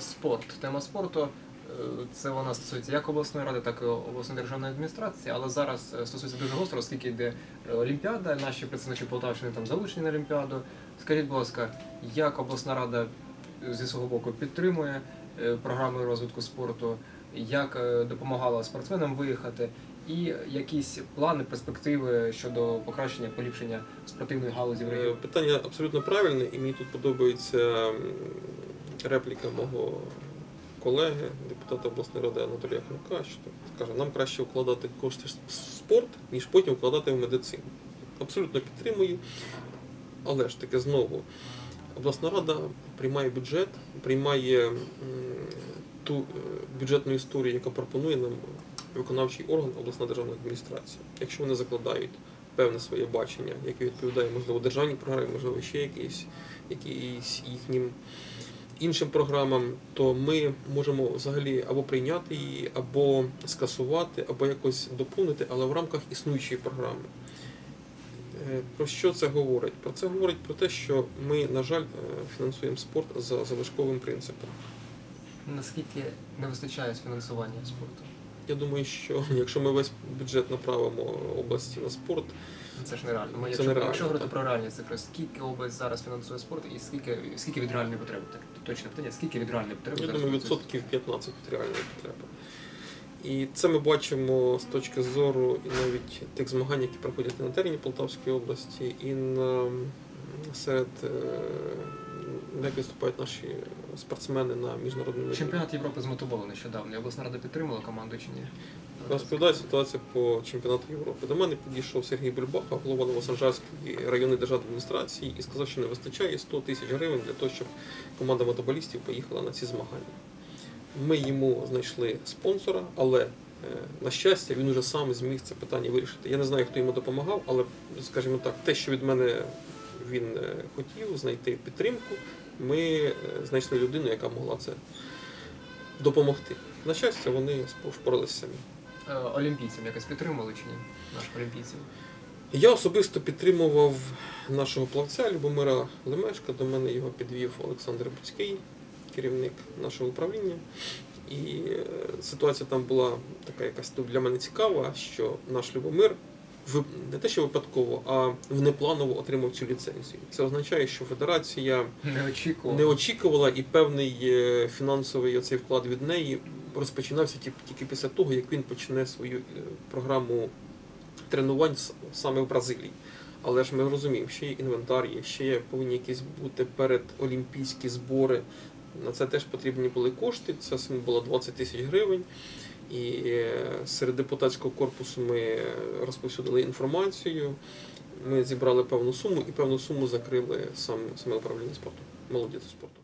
спорт. Тема спорту е, це вона стосується як обласної ради, так і обласної державної адміністрації, але зараз е, стосується дуже гостро, оскільки йде е, Олімпіада, наші представники Полтавщини там залучені на Олімпіаду. Скажіть, будь ласка, як обласна рада зі свого боку підтримує програми розвитку спорту, як допомагала спортсменам виїхати, і якісь плани, перспективи щодо покращення, поліпшення спортивної галузі в регіоні? Питання абсолютно правильне, і мені тут подобається репліка мого колеги, депутата обласної ради Анатолія Хмака, що каже, нам краще вкладати кошти в спорт, ніж потім вкладати в медицину. Абсолютно підтримую, але ж таки знову. Обласна рада приймає бюджет, приймає ту е, бюджетну історію, яка пропонує нам виконавчий орган обласна державна адміністрація. Якщо вони закладають певне своє бачення, яке відповідає, можливо, державній програмі, можливо, ще якісь, якісь їхнім іншим програмам, то ми можемо взагалі або прийняти її, або скасувати, або якось доповнити, але в рамках існуючої програми. Е, Про що це говорить? Про це говорить про те, що ми, на жаль, е, фінансуємо спорт за залишковим принципом. Наскільки не вистачає з фінансування спорту? Я думаю, що якщо ми весь бюджет направимо області на спорт, Це ж нереально. Ми, Це якщо, нереально, якщо говорити про реальні цифри, скільки область зараз фінансує спорт і скільки, скільки від реальної потреби? Так, точне питання, скільки від реальної потреби? я зараз думаю, відсотків 15 від реальної потреби. І це ми бачимо з точки зору і навіть тих змагань, які проходять на терені Полтавської області, і на серед як виступають наші спортсмени на міжнародному рівні. Чемпіонат Європи з мотоболу нещодавно. Обласна рада підтримала команду чи ні? Розповідає ситуація по чемпіонату Європи. До мене підійшов Сергій Бульбаха, голова Новосанжарської районної державної адміністрації, і сказав, що не вистачає 100 тисяч гривень для того, щоб команда мотоболістів поїхала на ці змагання. Ми йому знайшли спонсора, але е, на щастя він уже сам зміг це питання вирішити. Я не знаю, хто йому допомагав, але, скажімо так, те, що від мене він е, хотів знайти підтримку, ми е, знайшли людину, яка могла це допомогти. На щастя, вони впоралися самі. Е, Олімпійцям якось підтримували чи ні? Наших олімпійців. Я особисто підтримував нашого плавця Любомира Лемешка. До мене його підвів Олександр Буцький, керівник нашого управління. І е, ситуація там була така якась для мене цікава, що наш Любомир не те, що випадково, а внепланово отримав цю ліцензію. Це означає, що федерація Не очікував. не очікувала, і певний е, фінансовий оцей вклад від неї розпочинався ті- тільки після того, як він почне свою е, програму тренувань саме в Бразилії. Але ж ми розуміємо, ще є інвентар, є, ще є повинні якісь бути передолімпійські збори. На це теж потрібні були кошти. Ця сума була 20 тисяч гривень. І е, серед депутатського корпусу ми розповсюдили інформацію. Ми зібрали певну суму і певну суму закрили сам, саме управління спорту, молоді спорту.